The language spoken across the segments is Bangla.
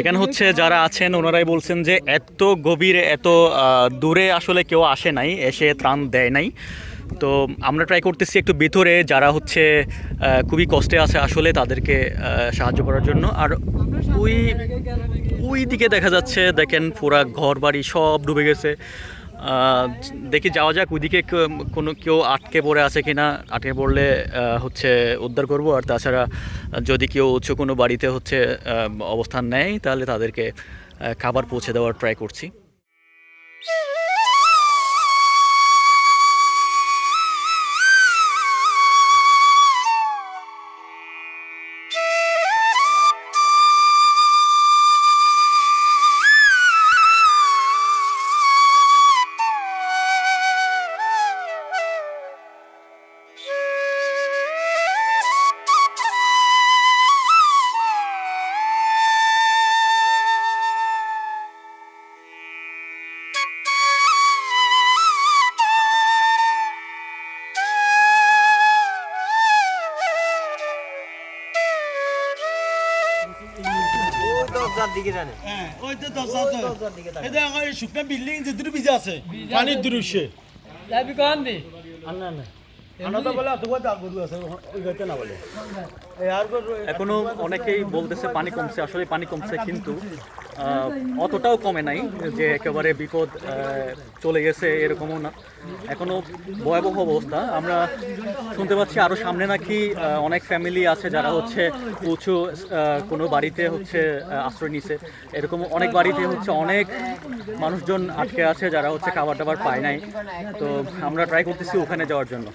এখানে হচ্ছে যারা আছেন ওনারাই বলছেন যে এত গভীরে এত দূরে আসলে কেউ আসে নাই এসে ত্রাণ দেয় নাই। তো আমরা ট্রাই করতেছি একটু ভেতরে যারা হচ্ছে খুবই কষ্টে আছে আসলে তাদেরকে সাহায্য করার জন্য। আর ওই ওই দিকে দেখা যাচ্ছে দেখেন পুরা ঘর বাড়ি সব ডুবে গেছে। দেখি যাওয়া যাক, ওইদিকে কোনো কেউ আটকে পড়ে আছে কি না আটকে পড়লে হচ্ছে উদ্ধার করব। আর তাছাড়া যদি কেউ উচ্চ কোনো বাড়িতে হচ্ছে অবস্থান নেয়, তাহলে তাদেরকে খাবার পৌঁছে দেওয়ার ট্রাই করছি। ওই তো দরজা তো। এই যে আমার এই বিল্ডিং যে দুটো বিজা আছে পানির দৃশ্যে যাবি কখন দি? না না এখনও অনেকেই বলতেছে পানি কমছে আসলে পানি কমছে কিন্তু অতটাও কমে নাই যে একেবারে বিপদ চলে গেছে এরকমও না। এখনও ভয়াবহ অবস্থা। আমরা শুনতে পাচ্ছি আরও সামনে নাকি অনেক ফ্যামিলি আছে যারা হচ্ছে উঁচু কোনো বাড়িতে হচ্ছে আশ্রয় নিছে। এরকম অনেক বাড়িতে হচ্ছে অনেক মানুষজন আটকে আছে যারা হচ্ছে খাবার টাবার পায় নাই। তো আমরা ট্রাই করতেছি ওখানে যাওয়ার জন্য।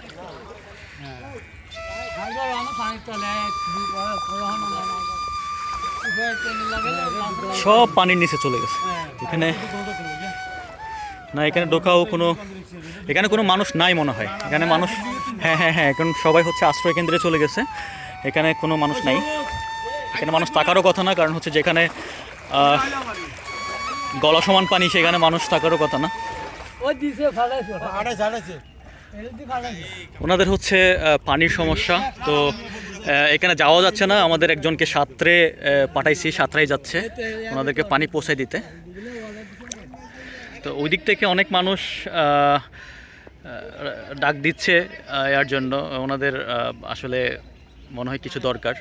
সব পানির নিচে চলে গেছে। এখানে না এখানে ঢোকাও কোনো এখানে কোনো মানুষ নাই মনে হয়। এখানে মানুষ হ্যাঁ হ্যাঁ হ্যাঁ এখন সবাই হচ্ছে আশ্রয় কেন্দ্রে চলে গেছে। এখানে কোনো মানুষ নাই। এখানে মানুষ থাকারও কথা না কারণ হচ্ছে যেখানে গলা সমান পানি সেখানে মানুষ থাকারও কথা না। ওনাদের হচ্ছে পানির সমস্যা। তো এখানে যাওয়া যাচ্ছে না। আমাদের একজনকে সাঁতরে পাঠাইছি, সাঁতরাই যাচ্ছে ওনাদেরকে পানি পৌঁছে দিতে। তো ওই দিক থেকে অনেক মানুষ ডাক দিচ্ছে এর জন্য। ওনাদের আসলে মনে হয় কিছু দরকার।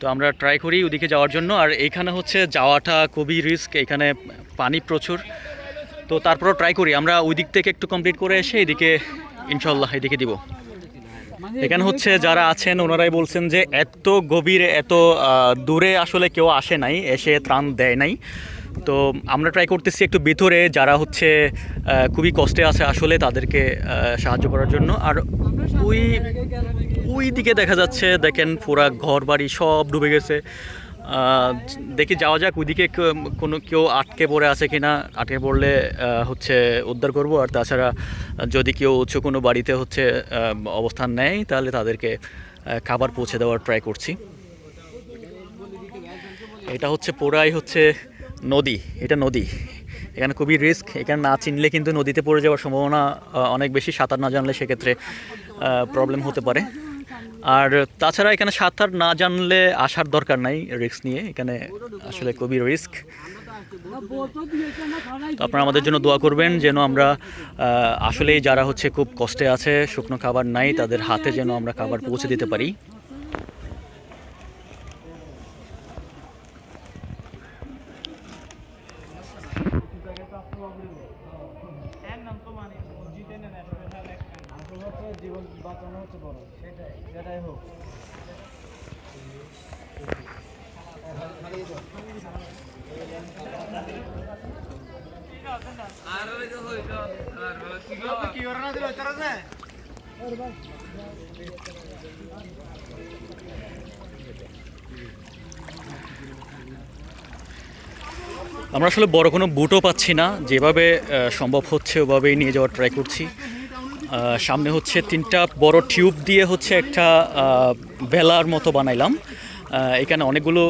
তো আমরা ট্রাই করি ওদিকে যাওয়ার জন্য। আর এইখানে হচ্ছে যাওয়াটা খুবই রিস্ক এখানে পানি প্রচুর। তো তারপরও ট্রাই করি। আমরা ওই দিক থেকে একটু কমপ্লিট করে এসে এদিকে ইনশাল্লাহ এদিকে দিব। এখানে হচ্ছে যারা আছেন, ওনারাই বলছেন যে এত গভীরে, এত দূরে আসলে কেউ আসে নাই, এসে ত্রাণ দেয় নাই। তো আমরা ট্রাই করতেছি একটু ভিতরে, যারা হচ্ছে খুবই কষ্টে আছে আসলে তাদেরকে সাহায্য করার জন্য। আর ওই ওই দিকে দেখা যাচ্ছে, দেখেন পুরা ঘর বাড়ি সব ডুবে গেছে। দেখি যাওয়া যাক, ওইদিকে কোনো কেউ আটকে পড়ে আছে কি না আটকে পড়লে হচ্ছে উদ্ধার করব। আর তাছাড়া যদি কেউ উচ্চ কোনো বাড়িতে হচ্ছে অবস্থান নেয়, তাহলে তাদেরকে খাবার পৌঁছে দেওয়ার ট্রাই করছি। এটা হচ্ছে পোড়াই হচ্ছে নদী, এটা নদী। এখানে খুবই রিস্ক এখানে না চিনলে কিন্তু নদীতে পড়ে যাওয়ার সম্ভাবনা অনেক বেশি। সাঁতার না জানলে সেক্ষেত্রে প্রবলেম হতে পারে। আর তাছাড়া এখানে সাঁতার না জানলে আসার দরকার নাই রিস্ক নিয়ে। এখানে আসলে খুবই রিস্ক। আপনারা আমাদের জন্য দোয়া করবেন যেন আমরা আসলেই যারা হচ্ছে খুব কষ্টে আছে, শুকনো খাবার নাই, তাদের হাতে যেন আমরা খাবার পৌঁছে দিতে পারি। জীবন বাঁচানো হচ্ছে বড়। সেটাই সেটাই হোক। আমরা আসলে বড় কোনো বুটও পাচ্ছি না। যেভাবে সম্ভব হচ্ছে ওভাবেই নিয়ে যাওয়ার ট্রাই করছি। সামনে হচ্ছে তিনটা বড় টিউব দিয়ে হচ্ছে একটা ভেলার মতো বানাইলাম। এখানে অনেকগুলো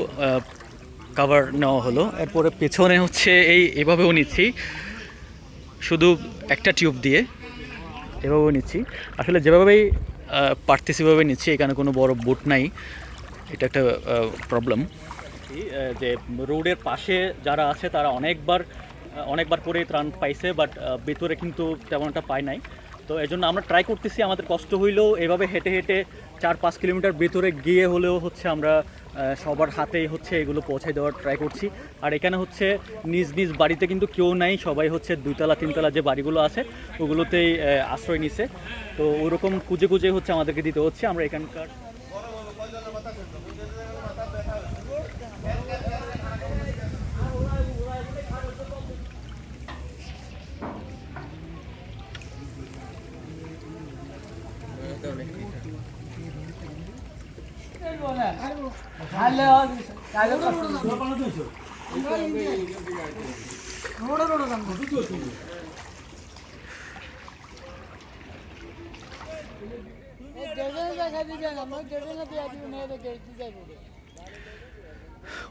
কাভার নেওয়া হলো। এরপরে পেছনে হচ্ছে এই, এভাবেও নিচ্ছি। শুধু একটা টিউব দিয়ে এভাবেও নিচ্ছি। আসলে যেভাবেই পারতেছি সেভাবে নিচ্ছি। এখানে কোনো বড় বুট নাই। এটা একটা প্রবলেম যে রোডের পাশে যারা আছে তারা অনেকবার অনেকবার করে ত্রাণ পাইছে বাট ভেতরে কিন্তু তেমন একটা পায় নাই। তো এই জন্য আমরা ট্রাই করতেছি, আমাদের কষ্ট হইলেও এভাবে হেঁটে হেঁটে চার পাঁচ কিলোমিটার ভেতরে গিয়ে হলেও হচ্ছে আমরা সবার হাতেই হচ্ছে এগুলো পৌঁছে দেওয়ার ট্রাই করছি। আর এখানে হচ্ছে নিজ নিজ বাড়িতে কিন্তু কেউ নাই, সবাই হচ্ছে দুইতলা, তিনতলা যে বাড়িগুলো আছে, ওগুলোতেই আশ্রয় নিছে। তো ওরকম কুজে কুজে হচ্ছে আমাদেরকে দিতে হচ্ছে। আমরা এখানকার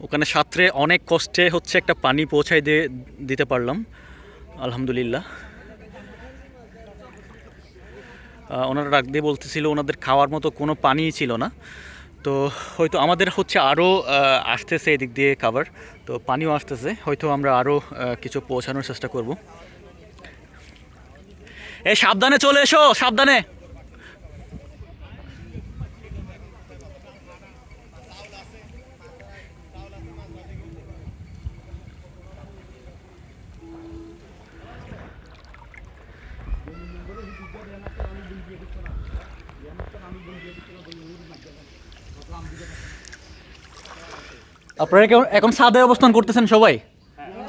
ওখানে সাঁতরে অনেক কষ্টে হচ্ছে একটা পানি পৌঁছায় দিয়ে দিতে পারলাম আলহামদুলিল্লাহ। ওনারা ডাক দিয়ে বলতেছিল ওনাদের খাওয়ার মতো কোনো পানিই ছিল না। তো হয়তো আমাদের হচ্ছে আরও আসতেছে এদিক দিয়ে খাবার তো পানিও আসতেছে। হয়তো আমরা আরও কিছু পৌঁছানোর চেষ্টা করব। এ সাবধানে চলে এসো, সাবধানে। আপনারা কেমন এখন সাদে অবস্থান করতেছেন সবাই?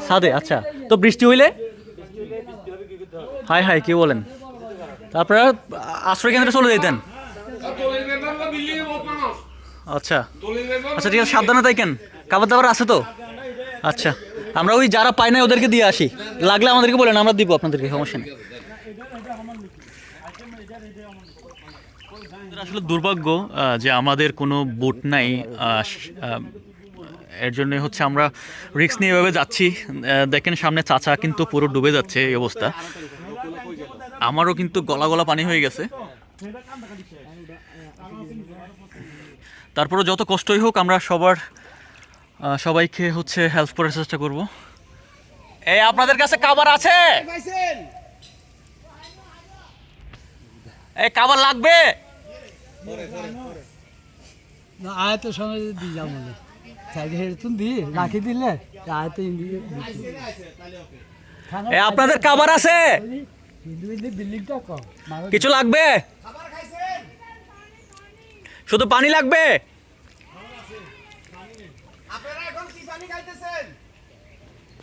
সাদে আচ্ছা। তো বৃষ্টি হইলে? হাই হাই, কি বলেন? আপনারা আশ্রয় কেন্দ্রে চলে যেতেন আচ্ছা। আচ্ছা ঠিক আছে, সাবধানে থাকেন। খাবার দাবার আছে তো? আচ্ছা। আমরা ওই যারা পাই না ওদেরকে দিয়ে আসি। লাগলে আমাদেরকে বলেন, আমরা দিব আপনাদেরকে, সমস্যা নেই। আসলে দুর্ভাগ্য যে আমাদের কোনো বোট নাই এর জন্য হচ্ছে আমরা রিস্ক নিয়ে এভাবে যাচ্ছি। দেখেন সামনে চাচা কিন্তু পুরো ডুবে যাচ্ছে এই অবস্থা। আমারও কিন্তু গলা গলা পানি হয়ে গেছে। তারপরে যত কষ্টই হোক আমরা সবার সবাইকে হচ্ছে হেল্প করার চেষ্টা করব। এই আপনাদের কাছে কাবার আছে? এই খাবার লাগবে? না আয়তো সময় দি যাও রাখি দিলে আপনাদের খাবার আছে? কিছু লাগবে? শুধু পানি লাগবে?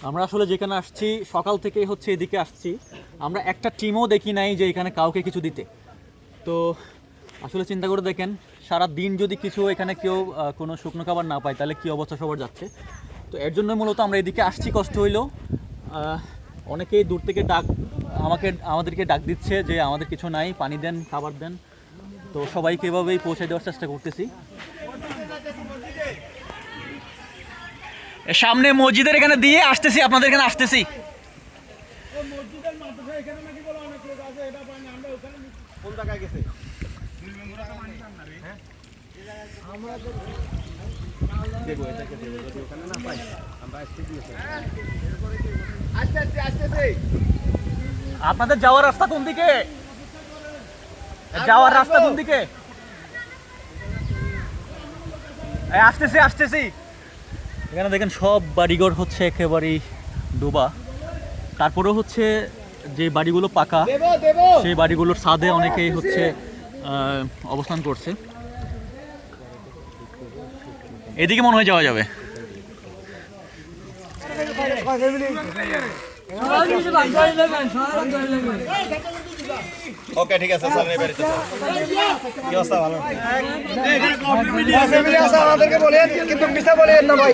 আমরা আসলে যেখানে আসছি সকাল থেকেই হচ্ছে এদিকে আসছি। আমরা একটা টিমও দেখি নাই যে এখানে কাউকে কিছু দিতে। তো আসলে চিন্তা করে দেখেন, সারা দিন যদি কিছু এখানে কেউ কোনো শুকনো খাবার না পায়, তাহলে কী অবস্থা সবার যাচ্ছে? তো এর জন্য মূলত আমরা এদিকে আসছি, কষ্ট হইলেও। অনেকেই দূর থেকে ডাক, আমাকে, আমাদেরকে ডাক দিচ্ছে যে আমাদের কিছু নাই, পানি দেন, খাবার দেন। তো সবাইকে এভাবেই পৌঁছে দেওয়ার চেষ্টা করতেছি। সামনে মসজিদের এখানে দিয়ে আসতেছি, আপনাদের এখানে আসতেছি। আপনাদের যাওয়ার রাস্তা কোন দিকে? যাওয়ার রাস্তা কোন দিকে? এই আসতেছি আসতেছি। এখানে দেখেন সব বাড়িঘর হচ্ছে একেবারেই ডোবা। তারপরেও হচ্ছে যে বাড়িগুলো পাকা সেই বাড়িগুলোর ছাদে অনেকেই হচ্ছে অবস্থান করছে। এদিকে মনে হয় যাওয়া যাবে ওকে ঠিক আছে চলেন এবারে তো কি অবস্থা ভালো ফ্যামিলি আছে আমাদেরকে বলেন কিন্তু মিশা বলেন না ভাই